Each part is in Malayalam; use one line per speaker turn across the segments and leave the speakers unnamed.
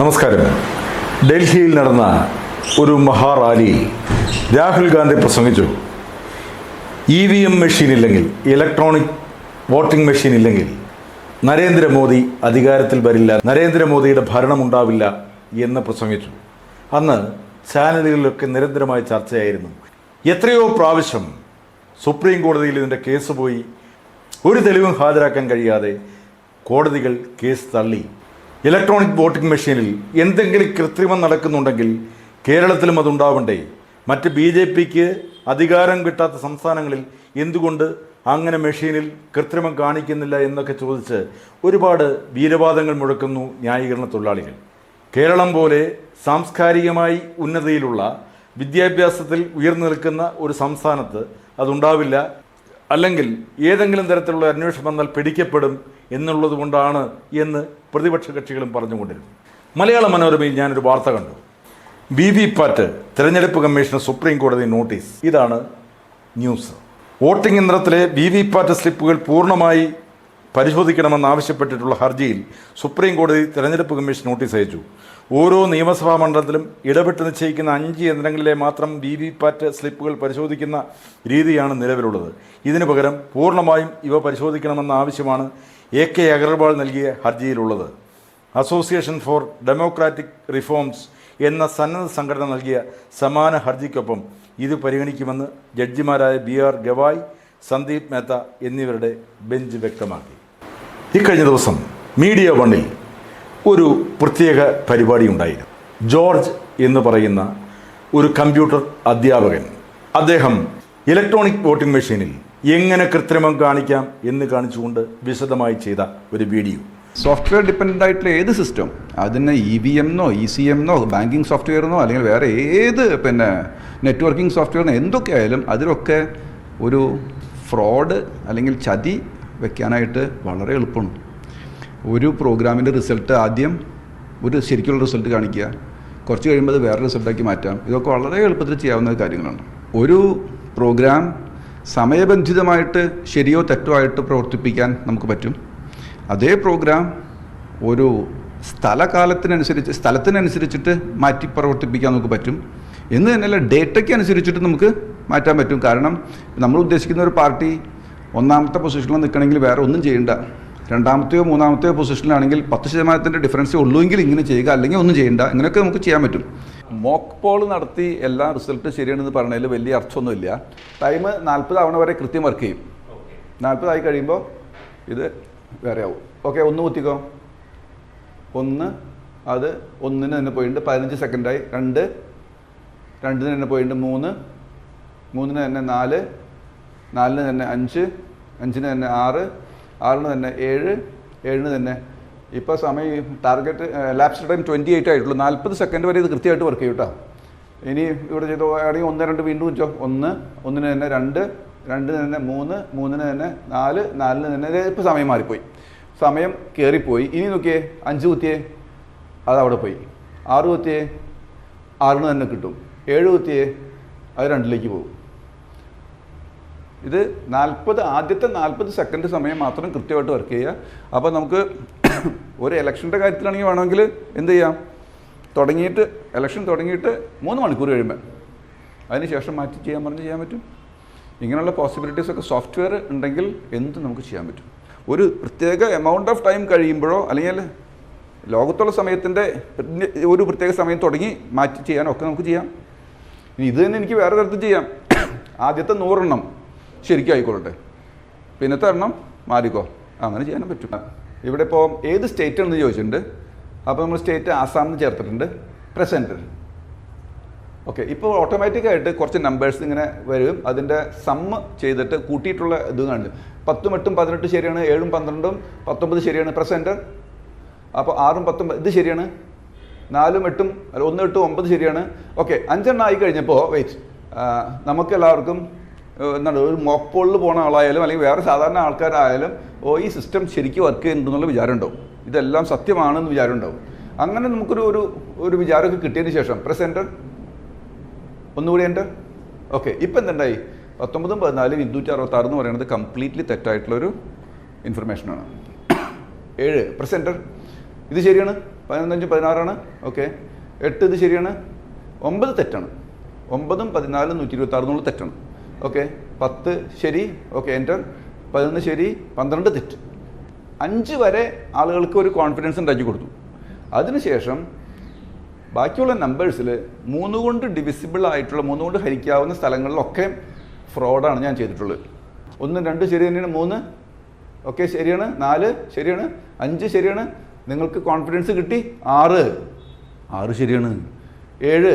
നമസ്കാരം. ഡൽഹിയിൽ നടന്ന ഒരു മഹാറാലിയിൽ രാഹുൽ ഗാന്ധി പ്രസംഗിച്ചു. ഇ വി എം മെഷീൻ ഇല്ലെങ്കിൽ ഇലക്ട്രോണിക് വോട്ടിംഗ് മെഷീൻ ഇല്ലെങ്കിൽ നരേന്ദ്രമോദി അധികാരത്തിൽ വരില്ല നരേന്ദ്രമോദിയുടെ ഭരണമുണ്ടാവില്ല എന്ന് പ്രസംഗിച്ചു. അന്ന് ചാനലുകളിലൊക്കെ നിരന്തരമായ ചർച്ചയായിരുന്നു. എത്രയോ പ്രാവശ്യം സുപ്രീം കോടതിയിൽ ഇതിന്റെ കേസ് പോയി. ഒരു തെളിവും ഹാജരാക്കാൻ കഴിയാതെ കോടതികൾ കേസ് തള്ളി. ഇലക്ട്രോണിക് വോട്ടിംഗ് മെഷീനിൽ എന്തെങ്കിലും കൃത്രിമം നടക്കുന്നുണ്ടെങ്കിൽ കേരളത്തിലും അതുണ്ടാവണ്ടേ. മറ്റ് ബി ജെ പിക്ക് അധികാരം കിട്ടാത്ത സംസ്ഥാനങ്ങളിൽ എന്തുകൊണ്ട് അങ്ങനെ മെഷീനിൽ കൃത്രിമം കാണിക്കുന്നില്ല എന്നൊക്കെ ചോദിച്ച് ഒരുപാട് വീരവാദങ്ങൾ മുഴക്കുന്നു ന്യായീകരണ തൊഴിലാളികൾ. കേരളം പോലെ സാംസ്കാരികമായി ഉന്നതിയിലുള്ള വിദ്യാഭ്യാസത്തിൽ ഉയർന്നു നിൽക്കുന്ന ഒരു സംസ്ഥാനത്ത് അതുണ്ടാവില്ല. അല്ലെങ്കിൽ ഏതെങ്കിലും തരത്തിലുള്ള അന്വേഷണം വന്നാൽ പിടിക്കപ്പെടും എന്നുള്ളത് കൊണ്ടാണ് എന്ന് പ്രതിപക്ഷ കക്ഷികളും പറഞ്ഞുകൊണ്ടിരുന്നു മലയാള മനോരമയിൽ ഞാനൊരു വാർത്ത കണ്ടു. ബി വി പാറ്റ് തിരഞ്ഞെടുപ്പ് കമ്മീഷന് സുപ്രീം കോടതി നോട്ടീസ്. ഇതാണ് ന്യൂസ്. വോട്ടിംഗ് യന്ത്രത്തിലെ വി വി പാറ്റ് സ്ലിപ്പുകൾ പൂർണമായി പരിശോധിക്കണമെന്നാവശ്യപ്പെട്ടിട്ടുള്ള ഹർജിയിൽ സുപ്രീം കോടതി തിരഞ്ഞെടുപ്പ് കമ്മീഷൻ നോട്ടീസ് അയച്ചു. ഓരോ നിയമസഭാ മണ്ഡലത്തിലും ഇടപെട്ട് നിശ്ചയിക്കുന്ന അഞ്ച് യന്ത്രങ്ങളിലെ മാത്രം വി വി പാറ്റ് സ്ലിപ്പുകൾ പരിശോധിക്കുന്ന രീതിയാണ് നിലവിലുള്ളത്. ഇതിനു പകരം പൂർണമായും ഇവ പരിശോധിക്കണമെന്ന ആവശ്യമാണ് എ കെ അഗർവാൾ നൽകിയ ഹർജിയിലുള്ളത്. അസോസിയേഷൻ ഫോർ ഡെമോക്രാറ്റിക് റിഫോംസ് എന്ന സന്നദ്ധ സംഘടന നൽകിയ സമാന ഹർജിക്കൊപ്പം ഇത് പരിഗണിക്കുമെന്ന് ജഡ്ജിമാരായ ബി ആർ ഗവായ് സന്ദീപ് മേത്ത എന്നിവരുടെ ബെഞ്ച് വ്യക്തമാക്കി. ഇക്കഴിഞ്ഞ ദിവസം മീഡിയ വണ്ണിൽ ഒരു പ്രത്യേക പരിപാടി ഉണ്ടായിരുന്നു. ജോർജ് എന്ന് പറയുന്ന ഒരു കമ്പ്യൂട്ടർ അധ്യാപകൻ അദ്ദേഹം ഇലക്ട്രോണിക് വോട്ടിംഗ് മെഷീനിൽ എങ്ങനെ കൃത്രിമം കാണിക്കാം എന്ന് കാണിച്ചുകൊണ്ട് വിശദമായി ചെയ്ത ഒരു വീഡിയോ.
സോഫ്റ്റ്വെയർ ഡിപ്പെൻഡന്റ് ആയിട്ടുള്ള ഏത് സിസ്റ്റം അതിന് ഇ വി എംന്നോ ഇ സി എംന്നോ ബാങ്കിങ് സോഫ്റ്റ്വെയറിനോ അല്ലെങ്കിൽ വേറെ ഏത് പിന്നെ നെറ്റ്വർക്കിംഗ് സോഫ്റ്റ്വെയറിനോ എന്തൊക്കെ ആയാലും അതിലൊക്കെ ഒരു ഫ്രോഡ് അല്ലെങ്കിൽ ചതി വെക്കാനായിട്ട് വളരെ എളുപ്പമാണ്. ഒരു പ്രോഗ്രാമിന്റെ റിസൾട്ട് ആദ്യം ഒരു ശരിക്കുള്ള റിസൾട്ട് കാണിക്കുക. കുറച്ച് കഴിയുമ്പോൾ അത് വേറെ റിസൾട്ടാക്കി മാറ്റാം. ഇതൊക്കെ വളരെ എളുപ്പത്തിൽ ചെയ്യാവുന്ന കാര്യങ്ങളാണ്. ഒരു പ്രോഗ്രാം സമയബന്ധിതമായിട്ട് ശരിയോ തെറ്റോ ആയിട്ട് പ്രവർത്തിപ്പിക്കാൻ നമുക്ക് പറ്റും. അതേ പ്രോഗ്രാം ഒരു സ്ഥലകാലത്തിനനുസരിച്ച് സ്ഥലത്തിനനുസരിച്ചിട്ട് മാറ്റി പ്രവർത്തിപ്പിക്കാൻ നമുക്ക് പറ്റും. എന്ന് തന്നെയല്ല ഡേറ്റയ്ക്ക് അനുസരിച്ചിട്ട് നമുക്ക് മാറ്റാൻ പറ്റും. കാരണം നമ്മൾ ഉദ്ദേശിക്കുന്ന ഒരു പാർട്ടി ഒന്നാമത്തെ പൊസിഷനിൽ നിൽക്കണമെങ്കിൽ വേറെ ഒന്നും ചെയ്യണ്ട. രണ്ടാമത്തെയോ മൂന്നാമത്തെയോ പൊസിഷനിലാണെങ്കിൽ പത്ത് ശതമാനത്തിന്റെ ഡിഫറൻസേ ഉള്ളൂവെങ്കിൽ ഇങ്ങനെ ചെയ്യുക അല്ലെങ്കിൽ ഒന്നും ചെയ്യണ്ട. ഇങ്ങനെയൊക്കെ നമുക്ക് ചെയ്യാൻ പറ്റും. മോക്ക് പോൾ നടത്തി എല്ലാ റിസൾട്ട് ശരിയാണെന്ന് പറഞ്ഞതിൽ വലിയ അർത്ഥമൊന്നുമില്ല. ടൈം നാൽപ്പത് ആവണ വരെ കൃത്യം വർക്ക് ചെയ്യും. നാൽപ്പതായി കഴിയുമ്പോൾ ഇത് വേറെ ആവും ഓക്കെ ഒന്ന് കുത്തിക്കോ. ഒന്ന് അത് ഒന്നിന് തന്നെ പോയിട്ടുണ്ട്. പതിനഞ്ച് സെക്കൻഡായി രണ്ട് രണ്ടിന് തന്നെ പോയിട്ടുണ്ട്. മൂന്ന് മൂന്നിന് തന്നെ നാല് നാലിന് തന്നെ അഞ്ച് അഞ്ചിന് തന്നെ ആറ് ആറിന് തന്നെ ഏഴ് ഏഴിന് തന്നെ ഇപ്പോൾ സമയം target lapse time twenty eight ആയിട്ടുള്ളൂ. നാൽപ്പത് സെക്കൻഡ് വരെ ഇത് കൃത്യമായിട്ട് വർക്ക് ചെയ്യും കേട്ടോ ഇനി ഇവിടെ ചെയ്തോ ആണെങ്കിൽ ഒന്ന് രണ്ട് വീണ്ടും വെച്ചോ. ഒന്ന് ഒന്നിന് തന്നെ രണ്ട് രണ്ടിന് തന്നെ മൂന്ന് മൂന്നിന് തന്നെ നാല് നാലിന് തന്നെ ഇപ്പോൾ സമയം മാറിപ്പോയി. സമയം കയറിപ്പോയി ഇനി നോക്കിയേ അഞ്ച് കുത്തിയേ അത് അവിടെ പോയി. ആറ് കുത്തിയേ ആറിന് തന്നെ കിട്ടും. ഏഴ് കുത്തിയേ അത് രണ്ടിലേക്ക് പോകും. ഇത് നാൽപ്പത് ആദ്യത്തെ നാൽപ്പത് സെക്കൻഡ് സമയം മാത്രം കൃത്യമായിട്ട് വർക്ക് ചെയ്യുക. അപ്പോൾ നമുക്ക് ഒരു ഇലക്ഷന്റെ കാര്യത്തിലാണെങ്കിൽ വേണമെങ്കിൽ എന്ത് ചെയ്യാം? തുടങ്ങിയിട്ട് ഇലക്ഷൻ തുടങ്ങിയിട്ട് മൂന്ന് മണിക്കൂർ കഴിയുമ്പോൾ അതിന് ശേഷം മാറ്റി ചെയ്യാൻ പറഞ്ഞ് ചെയ്യാൻ പറ്റും. ഇങ്ങനെയുള്ള പോസിബിലിറ്റീസ് ഒക്കെ സോഫ്റ്റ്വെയർ ഉണ്ടെങ്കിൽ എന്ത് നമുക്ക് ചെയ്യാൻ പറ്റും. ഒരു പ്രത്യേക എമൗണ്ട് ഓഫ് ടൈം കഴിയുമ്പോഴോ അല്ലെങ്കിൽ ലോകത്തുള്ള സമയത്തിന്റെ ഒരു പ്രത്യേക സമയം തുടങ്ങി മാറ്റി ചെയ്യാനൊക്കെ നമുക്ക് ചെയ്യാം. ഇനി ഇത് തന്നെ എനിക്ക് വേറെ തരത്തിൽ ചെയ്യാം. ആദ്യത്തെ നൂറെണ്ണം ശരിക്കും ആയിക്കോളട്ടെ പിന്നത്തെ എണ്ണം മാറിക്കോ. അങ്ങനെ ചെയ്യാനും പറ്റും. ഇവിടെ ഇപ്പോൾ ഏത് സ്റ്റേറ്റ് ആണെന്ന് ചോദിച്ചിട്ടുണ്ട്? അപ്പോൾ നമ്മൾ സ്റ്റേറ്റ് ആസാം എന്ന് ചേർത്തിട്ടുണ്ട് പ്രസന്റ് ഓക്കെ ഇപ്പോൾ ഓട്ടോമാറ്റിക്കായിട്ട് കുറച്ച് നമ്പേഴ്സ് ഇങ്ങനെ വരും. അതിന്റെ സമ്മ് ചെയ്തിട്ട് കൂട്ടിയിട്ടുള്ള ഇത് കാണിച്ചു. പത്തും എട്ടും പതിനെട്ട് ശരിയാണ് ഏഴും പന്ത്രണ്ടും പത്തൊമ്പത് ശരിയാണ് പ്രസന്റ് അപ്പോൾ ആറും പത്തും ഇത് ശരിയാണ്? നാലും എട്ടും അല്ല ഒന്ന് എട്ടും ഒമ്പത് ശരിയാണ്. ഓക്കെ അഞ്ചെണ്ണം ആയി കഴിഞ്ഞപ്പോൾ വെയിറ്റ് നമുക്ക് എല്ലാവർക്കും ഏഹ്, എന്താണ് ഒരു മോക്കോളിൽ പോണ ആളായാലും അല്ലെങ്കിൽ വേറെ സാധാരണ ആൾക്കാരായാലും ഓ ഈ സിസ്റ്റം ശരിക്കും വർക്ക് ചെയ്യുന്നുണ്ടെന്നുള്ള വിചാരം ഉണ്ടാവും ഇതെല്ലാം സത്യമാണെന്ന് വിചാരം ഉണ്ടാവും അങ്ങനെ നമുക്കൊരു ഒരു ഒരു വിചാരമൊക്കെ കിട്ടിയതിന് ശേഷം പ്രസന്റർ ഒന്നുകൂടി എന്റെ ഓക്കെ ഇപ്പം എന്തുണ്ടായി? പത്തൊമ്പതും പതിനാലും ഇരുന്നൂറ്റി അറുപത്താറ് എന്ന് പറയുന്നത് കംപ്ലീറ്റ്ലി തെറ്റായിട്ടുള്ളൊരു ഇൻഫർമേഷനാണ് ഏഴ് പ്രസന്റർ ഇത് ശരിയാണ്? പതിനൊന്നഞ്ച് പതിനാറാണ്? ഓക്കെ എട്ട് ഇത് ശരിയാണ്? ഒമ്പത് തെറ്റാണ്. ഒമ്പതും പതിനാലും നൂറ്റി ഇരുപത്തി ആറ് തെറ്റാണ്. ഓക്കെ പത്ത് ശരി ഓക്കെ എന്റർ പതിനൊന്ന് ശരി പന്ത്രണ്ട് തെറ്റ്. അഞ്ച് വരെ ആളുകൾക്ക് ഒരു കോൺഫിഡൻസ് ഉണ്ടാക്കി കൊടുത്തു. അതിനുശേഷം ബാക്കിയുള്ള നമ്പേഴ്സിൽ മൂന്ന് കൊണ്ട് ഡിവിസിബിൾ ആയിട്ടുള്ള മൂന്ന് കൊണ്ട് ഹരിക്കാവുന്ന സ്ഥലങ്ങളിലൊക്കെ ഫ്രോഡാണ് ഞാൻ ചെയ്തിട്ടുള്ളത്. ഒന്ന് രണ്ട് ശരി തന്നെയാണ് മൂന്ന്. ഓക്കെ ശരിയാണ് നാല് ശരിയാണ് അഞ്ച് ശരിയാണ്. നിങ്ങൾക്ക് കോൺഫിഡൻസ് കിട്ടി ആറ്. ആറ് ശരിയാണ്. ഏഴ്.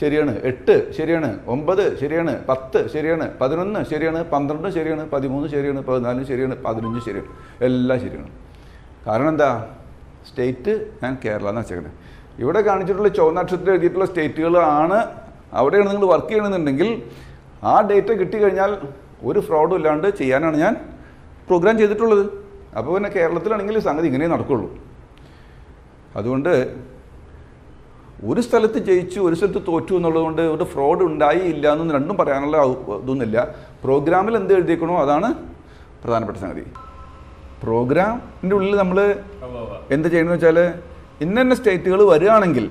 ശരിയാണ്. എട്ട് ശരിയാണ്. ഒമ്പത് ശരിയാണ്. പത്ത് ശരിയാണ്. പതിനൊന്ന് ശരിയാണ്. പന്ത്രണ്ട് ശരിയാണ്. പതിമൂന്ന് ശരിയാണ്. പതിനാല് ശരിയാണ്. പതിനഞ്ച് ശരിയാണ്. എല്ലാം ശരിയാണ്. കാരണം എന്താ? സ്റ്റേറ്റ് ഞാൻ കേരള എന്ന് വെച്ചേക്കണേ. ഇവിടെ കാണിച്ചിട്ടുള്ള ചുവന്ന അക്ഷരത്തിൽ എഴുതിയിട്ടുള്ള സ്റ്റേറ്റുകളാണ് അവിടെയാണ് നിങ്ങൾ വർക്ക് ചെയ്യണമെന്നുണ്ടെങ്കിൽ ആ ഡേറ്റ കിട്ടിക്കഴിഞ്ഞാൽ ഒരു ഫ്രോഡും ഇല്ലാണ്ട് ചെയ്യാനാണ് ഞാൻ പ്രോഗ്രാം ചെയ്തിട്ടുള്ളത്. അപ്പോൾ പിന്നെ കേരളത്തിലാണെങ്കിൽ സംഗതി ഇങ്ങനെ നടക്കുള്ളൂ. അതുകൊണ്ട് ഒരു സ്ഥലത്ത് ജയിച്ചു ഒരു സ്ഥലത്ത് തോറ്റു എന്നുള്ളതുകൊണ്ട് ഒരു ഫ്രോഡ് ഉണ്ടായി ഇല്ല എന്നൊന്നും രണ്ടും പറയാനുള്ള ഇതൊന്നുമില്ല. പ്രോഗ്രാമിൽ എന്ത് എഴുതിയേക്കണോ അതാണ് പ്രധാനപ്പെട്ട സംഗതി. പ്രോഗ്രാമിന്റെ ഉള്ളിൽ നമ്മൾ എന്ത് ചെയ്യണമെന്ന് വെച്ചാൽ ഇന്ന സ്റ്റേറ്റുകൾ വരികയാണെങ്കിൽ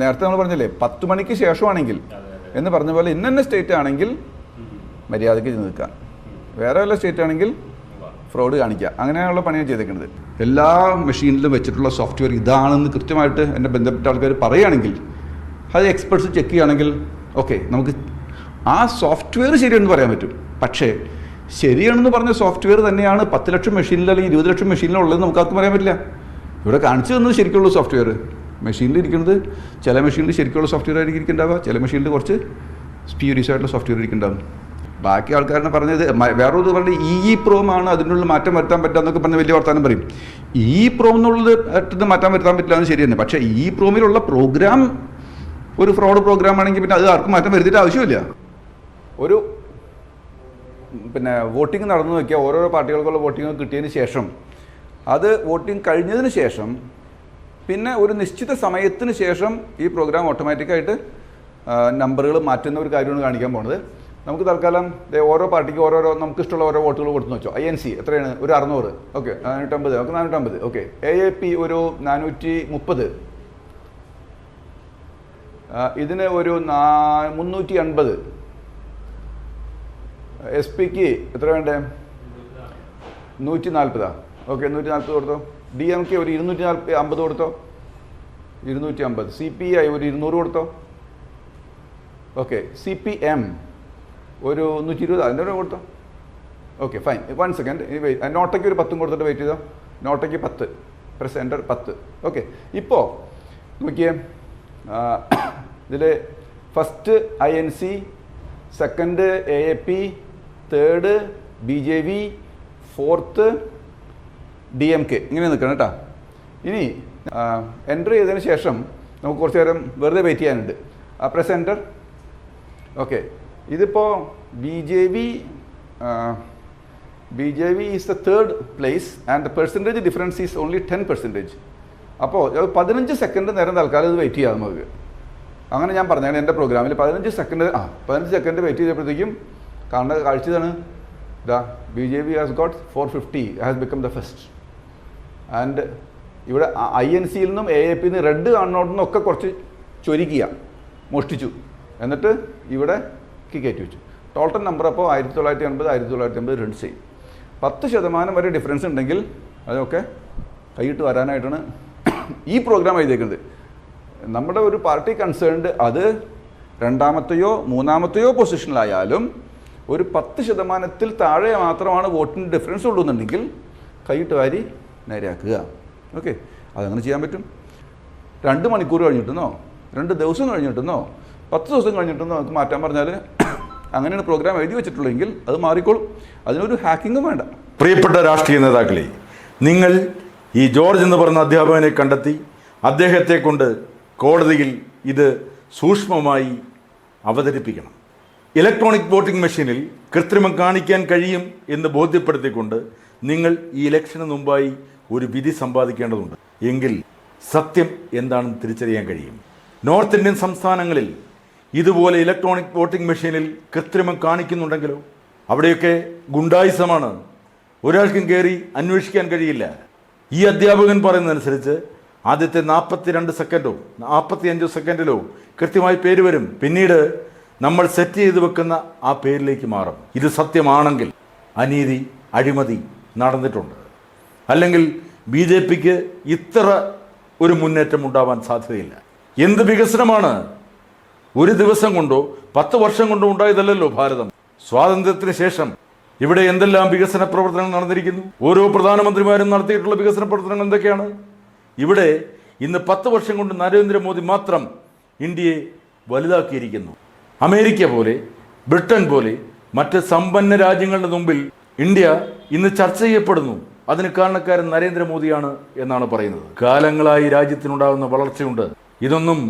നേരത്തെ നമ്മൾ പറഞ്ഞല്ലേ പത്ത് മണിക്ക് ശേഷമാണെങ്കിൽ എന്ന് പറഞ്ഞ പോലെ ഇന്ന സ്റ്റേറ്റ് ആണെങ്കിൽ മര്യാദയ്ക്ക് നിൽക്കാം വേറെ വല്ല സ്റ്റേറ്റ് ആണെങ്കിൽ ഫ്രോഡ് കാണിക്കുക. അങ്ങനെയുള്ള പണിയാണ് ചെയ്തേക്കുന്നത് എല്ലാ മെഷീനിലും വെച്ചിട്ടുള്ള സോഫ്റ്റ്വെയർ ഇതാണെന്ന് കൃത്യമായിട്ട് എന്നെ ബന്ധപ്പെട്ട ആൾക്കാർ പറയുകയാണെങ്കിൽ അത് എക്സ്പെർട്സ് ചെക്ക് ചെയ്യുകയാണെങ്കിൽ ഓക്കെ നമുക്ക് ആ സോഫ്റ്റ്വെയർ ശരിയാണെന്ന് പറയാൻ പറ്റും. പക്ഷേ ശരിയാണെന്ന് പറഞ്ഞ സോഫ്റ്റ്വെയർ തന്നെയാണ് പത്ത് ലക്ഷം മെഷീനിൽ അല്ലെങ്കിൽ ഇരുപത് ലക്ഷം മെഷീനിൽ ഉള്ളതെന്ന് നമുക്ക് ആർക്കും പറയാൻ പറ്റില്ല. ഇവിടെ കാണിച്ചു തന്നത് ശരിക്കുള്ള സോഫ്റ്റ്വെയർ മെഷീനിൽ ഇരിക്കുന്നത് ചില മെഷീനിൽ ശരിക്കുള്ള സോഫ്റ്റ്വെയർ ആയിരിക്കും ഇരിക്കുന്നുണ്ടാവുക ചില മെഷീനിൽ കുറച്ച് സ്പ്യൂരിയസ് ആയിട്ടുള്ള സോഫ്റ്റ്വെയർ ഇരിക്കുന്നുണ്ടാവും ബാക്കി ആൾക്കാരെന്ന് പറഞ്ഞത് വേറൊരു പറഞ്ഞ ഇ ഇ പ്രോം ആണ് അതിനുള്ള മാറ്റം വരുത്താൻ പറ്റുക എന്നൊക്കെ പറഞ്ഞ് വലിയ വർത്താനം പറയും. ഇ പ്രോം എന്നുള്ളത് ആയിട്ട് മാറ്റാൻ വരുത്താൻ പറ്റില്ല എന്ന് ശരി തന്നെ പക്ഷേ ഇ പ്രോമിലുള്ള പ്രോഗ്രാം ഒരു ഫ്രോഡ് പ്രോഗ്രാം ആണെങ്കിൽ പിന്നെ അത് ആർക്കും മാറ്റം വരുത്തിയിട്ട് ആവശ്യമില്ല. ഒരു പിന്നെ വോട്ടിംഗ് നടന്നു നോക്കിയാൽ ഓരോരോ പാർട്ടികൾക്കുള്ള വോട്ടിംഗ് കിട്ടിയതിന് ശേഷം അത് വോട്ടിംഗ് കഴിഞ്ഞതിന് ശേഷം പിന്നെ ഒരു നിശ്ചിത സമയത്തിന് ശേഷം ഈ പ്രോഗ്രാം ഓട്ടോമാറ്റിക്കായിട്ട് നമ്പറുകൾ മാറ്റുന്ന ഒരു കാര്യമാണ് കാണിക്കാൻ പോണത്. നമുക്ക് തൽക്കാലം ഓരോ പാർട്ടിക്ക് ഓരോരോ നമുക്ക് ഇഷ്ടമുള്ള ഓരോ വോട്ടുകൾ കൊടുത്തു വെച്ചോ. ഐ എൻ സി എത്രയാണ്? ഒരു അറുന്നൂറ്. ഓക്കെ നാനൂറ്റമ്പത്. നമുക്ക് നാനൂറ്റമ്പത്. ഓക്കെ. എ എ പി ഒരു നാനൂറ്റി മുപ്പത് ഇതിന് ഒരു മുന്നൂറ്റി അൻപത് എസ് പിക്ക് എത്ര വേണ്ടേ? നൂറ്റി നാൽപ്പതാ ഓക്കെ നൂറ്റി നാൽപ്പത് കൊടുത്തോ. ഡി എം കെ ഒരു ഇരുന്നൂറ്റി നാൽപ്പത് അമ്പത് കൊടുത്തോ. ഇരുന്നൂറ്റി അമ്പത് സി പി ഐ ഒരു ഇരുന്നൂറ് കൊടുത്തോ. ഓക്കെ സി പി എം ഒരു നൂറ്റി ഇരുപത് അതിന്റെ കൂടെ കൊടുത്തോ. ഓക്കെ ഫൈൻ വൺ സെക്കൻഡ് ഇനി വെയിറ്റ് നോട്ടയ്ക്ക് ഒരു പത്തും കൊടുത്തിട്ട് വെയിറ്റ് ചെയ്തോ? നോട്ടയ്ക്ക് പത്ത്. പ്രസ് എന്റർ പത്ത്. ഓക്കെ ഇപ്പോൾ നോക്കിയേ ഇതിൽ first I N C second A A P third B J V fourth D M K ഇങ്ങനെ നിൽക്കണം കേട്ടോ. ഇനി എന്റർ ചെയ്തതിന് ശേഷം നമുക്ക് കുറച്ച് നേരം വെറുതെ വെയിറ്റ് ചെയ്യാനുണ്ട്. പ്രസ് എന്റർ ഓക്കെ ഇതിപ്പോൾ B J V B J V is the third place and the percentage difference is only ten percentage അപ്പോൾ പതിനഞ്ച് സെക്കൻഡ് നേരം തൽക്കാലം ഇത് വെയിറ്റ് ചെയ്യാം നമുക്ക്. അങ്ങനെ ഞാൻ പറഞ്ഞാണ് എന്റെ പ്രോഗ്രാമിൽ പതിനഞ്ച് സെക്കൻഡ് ആ പതിനഞ്ച് സെക്കൻഡ് വെയിറ്റ് ചെയ്തപ്പോഴത്തേക്കും കാണേണ്ട കാഴ്ച ഇതാണ്. ഇതാ B J P has got four fifty has become the first and ഇവിടെ ഐ എൻ സിയിൽ നിന്നും എ എ പി നിന്ന് റെഡ് കാണുന്നോടൊന്നൊക്കെ കുറച്ച് ചൊരിക്കുക മോഷ്ടിച്ചു. എന്നിട്ട് ഇവിടെ കയറ്റി വെച്ചു. ടോട്ടൽ നമ്പർ അപ്പോൾ ആയിരത്തി തൊള്ളായിരത്തി എൺപത് ആയിരത്തി തൊള്ളായിരത്തി എൺപത് റൺസ് ചെയ്യും. പത്ത് ശതമാനം വരെ ഡിഫറൻസ് ഉണ്ടെങ്കിൽ അതൊക്കെ കൈയിട്ട് വരാനായിട്ടാണ് ഈ പ്രോഗ്രാം എഴുതിയേക്കുന്നത്. നമ്മുടെ ഒരു പാർട്ടി കൺസേൺഡ് അത് രണ്ടാമത്തെയോ മൂന്നാമത്തെയോ പൊസിഷനിലായാലും ഒരു പത്ത് ശതമാനത്തിൽ താഴെ മാത്രമാണ് വോട്ടിന് ഡിഫറൻസ് ഉള്ളൂന്നുണ്ടെങ്കിൽ കൈയിട്ട് വാരി നേരെയാക്കുക. ഓക്കെ അതങ്ങനെ ചെയ്യാൻ പറ്റും. രണ്ട് മണിക്കൂർ കഴിഞ്ഞിട്ടെന്നോ രണ്ട് ദിവസം കഴിഞ്ഞിട്ടെന്നോ പത്ത് ദിവസം കഴിഞ്ഞിട്ടൊന്നും നമുക്ക് മാറ്റാൻ പറഞ്ഞാൽ അങ്ങനെയാണ് പ്രോഗ്രാം എഴുതി വെച്ചിട്ടുള്ളതെങ്കിൽ അത് മാറിക്കോളും. അതിനൊരു ഹാക്കിങ്ങും വേണ്ട.
പ്രിയപ്പെട്ട രാഷ്ട്രീയ നേതാക്കളെ നിങ്ങൾ ഈ ജോർജ് എന്ന് പറഞ്ഞ അധ്യാപകനെ കണ്ടെത്തി അദ്ദേഹത്തെ കൊണ്ട് കോടതിയിൽ ഇത് സൂക്ഷ്മമായി അവതരിപ്പിക്കണം. ഇലക്ട്രോണിക് വോട്ടിംഗ് മെഷീനിൽ കൃത്രിമം കാണിക്കാൻ കഴിയും എന്ന് ബോധ്യപ്പെടുത്തിക്കൊണ്ട് നിങ്ങൾ ഈ ഇലക്ഷന് മുമ്പായി ഒരു വിധി സമ്പാദിക്കേണ്ടതുണ്ട്. എങ്കിൽ സത്യം എന്താണെന്ന് തിരിച്ചറിയാൻ കഴിയും. നോർത്ത് ഇന്ത്യൻ സംസ്ഥാനങ്ങളിൽ ഇതുപോലെ ഇലക്ട്രോണിക് വോട്ടിംഗ് മെഷീനിൽ കൃത്രിമം കാണിക്കുന്നുണ്ടെങ്കിലോ അവിടെയൊക്കെ ഗുണ്ടായുസമാണ്. ഒരാൾക്കും കയറി അന്വേഷിക്കാൻ കഴിയില്ല. ഈ അധ്യാപകൻ പറയുന്നതനുസരിച്ച് ആദ്യത്തെ നാൽപ്പത്തിരണ്ട് സെക്കൻഡോ നാൽപ്പത്തി അഞ്ചോ സെക്കൻഡിലോ കൃത്യമായി പേര് വരും. പിന്നീട് നമ്മൾ സെറ്റ് ചെയ്ത് വെക്കുന്ന ആ പേരിലേക്ക് മാറും. ഇത് സത്യമാണെങ്കിൽ അനീതി അഴിമതി നടന്നിട്ടുണ്ട്. അല്ലെങ്കിൽ ബി ജെ പിക്ക് ഇത്ര ഒരു മുന്നേറ്റം ഉണ്ടാവാൻ സാധ്യതയില്ല. എന്ത് വികസനമാണ്? ഒരു ദിവസം കൊണ്ടോ പത്ത് വർഷം കൊണ്ടോ ഉണ്ടായതല്ലല്ലോ ഭാരതം. സ്വാതന്ത്ര്യത്തിന് ശേഷം ഇവിടെ എന്തെല്ലാം വികസന പ്രവർത്തനങ്ങൾ നടന്നിരിക്കുന്നു? ഓരോ പ്രധാനമന്ത്രിമാരും നടത്തിയിട്ടുള്ള വികസന പ്രവർത്തനങ്ങൾ എന്തൊക്കെയാണ്? ഇവിടെ ഇന്ന് പത്ത് വർഷം കൊണ്ട് നരേന്ദ്രമോദി മാത്രം ഇന്ത്യയെ വലുതാക്കിയിരിക്കുന്നു. അമേരിക്ക പോലെ ബ്രിട്ടൻ പോലെ മറ്റ് സമ്പന്ന രാജ്യങ്ങളുടെ മുമ്പിൽ ഇന്ത്യ ഇന്ന് ചർച്ച ചെയ്യപ്പെടുന്നു. അതിന് കാരണക്കാരൻ നരേന്ദ്രമോദിയാണ് എന്നാണ് പറയുന്നത്. കാലങ്ങളായി രാജ്യത്തിനുണ്ടാകുന്ന വളർച്ചയുണ്ട്. ഇതൊന്നും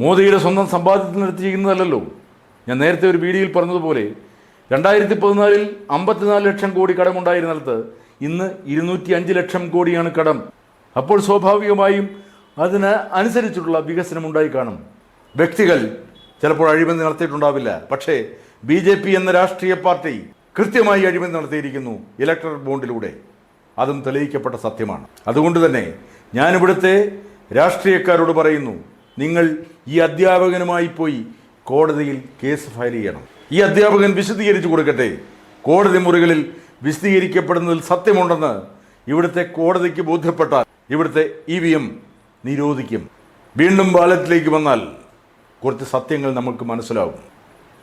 മോദിയുടെ സ്വന്തം സമ്പാദ്യത്തിനെടുത്ത് ചെയ്യുന്നതല്ലല്ലോ ഞാൻ നേരത്തെ ഒരു വീഡിയോയിൽ പറഞ്ഞതുപോലെ രണ്ടായിരത്തി പതിനാലിൽ അമ്പത്തിനാല് ലക്ഷം കോടി കടമുണ്ടായിരുന്നിടത്ത് ഇന്ന് ഇരുന്നൂറ്റി അഞ്ച് ലക്ഷം കോടിയാണ് കടം. അപ്പോൾ സ്വാഭാവികമായും അതിന് അനുസരിച്ചിട്ടുള്ള വികസനം ഉണ്ടായി കാണും. വ്യക്തികൾ ചിലപ്പോൾ അഴിമതി നടത്തിയിട്ടുണ്ടാവില്ല. പക്ഷേ ബി ജെ പി എന്ന രാഷ്ട്രീയ പാർട്ടി കൃത്യമായി അഴിമതി നടത്തിയിരിക്കുന്നു ഇലക്ട്രൽ ബോണ്ടിലൂടെ. അതും തെളിയിക്കപ്പെട്ട സത്യമാണ്. അതുകൊണ്ട് തന്നെ ഞാനിവിടുത്തെ രാഷ്ട്രീയക്കാരോട് പറയുന്നു നിങ്ങൾ ഈ അധ്യാപകനുമായി പോയി കോടതിയിൽ കേസ് ഫയൽ ചെയ്യണം. ഈ അധ്യാപകൻ വിശദീകരിച്ചു കൊടുക്കട്ടെ. കോടതി മുറികളിൽ വിശദീകരിക്കപ്പെടുന്നതിൽ സത്യമുണ്ടെന്ന് ഇവിടുത്തെ കോടതിക്ക് ബോധ്യപ്പെട്ടാൽ ഇവിടുത്തെ ഇ വി എം നിരോധിക്കും. വീണ്ടും ബാലറ്റിലേക്ക് വന്നാൽ കുറച്ച് സത്യങ്ങൾ നമുക്ക് മനസ്സിലാവും.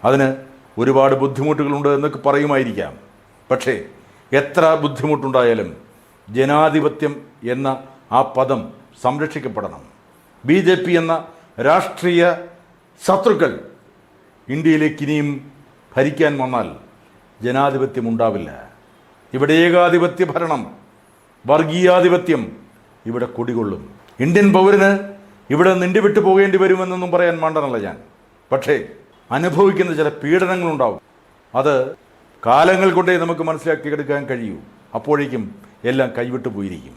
അതിന് ഒരുപാട് ബുദ്ധിമുട്ടുകളുണ്ട് എന്നൊക്കെ പറയുമായിരിക്കാം. പക്ഷേ എത്ര ബുദ്ധിമുട്ടുണ്ടായാലും ജനാധിപത്യം എന്ന ആ പദം സംരക്ഷിക്കപ്പെടണം. ബി ജെ പി എന്ന രാഷ്ട്രീയ ശത്രുക്കൾ ഇന്ത്യയിലേക്ക് ഇനിയും ഭരിക്കാൻ വന്നാൽ ജനാധിപത്യം ഉണ്ടാവില്ല. ഇവിടെ ഏകാധിപത്യ ഭരണം വർഗീയാധിപത്യം ഇവിടെ കൊടികൊള്ളും. ഇന്ത്യൻ പൗരന് ഇവിടെ നിണ്ടി വിട്ടു പോകേണ്ടി വരുമെന്നൊന്നും പറയാൻ മണ്ടനല്ല ഞാൻ. പക്ഷേ അനുഭവിക്കുന്ന ചില പീഡനങ്ങളുണ്ടാവും. അത് കാലങ്ങൾ കൊണ്ടേ നമുക്ക് മനസ്സിലാക്കിയെടുക്കാൻ കഴിയൂ. അപ്പോഴേക്കും എല്ലാം കൈവിട്ടു പോയിരിക്കും.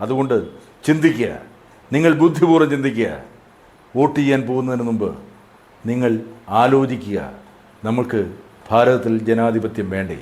അതുകൊണ്ട് ചിന്തിക്കുക. നിങ്ങൾ ബുദ്ധിപൂർവം ചിന്തിക്കുക. വോട്ട് ചെയ്യാൻ പോകുന്നതിന് മുമ്പ് നിങ്ങൾ ആലോചിക്കുക. നമുക്ക് ഭാരതത്തിൽ ജനാധിപത്യം വേണ്ടേ?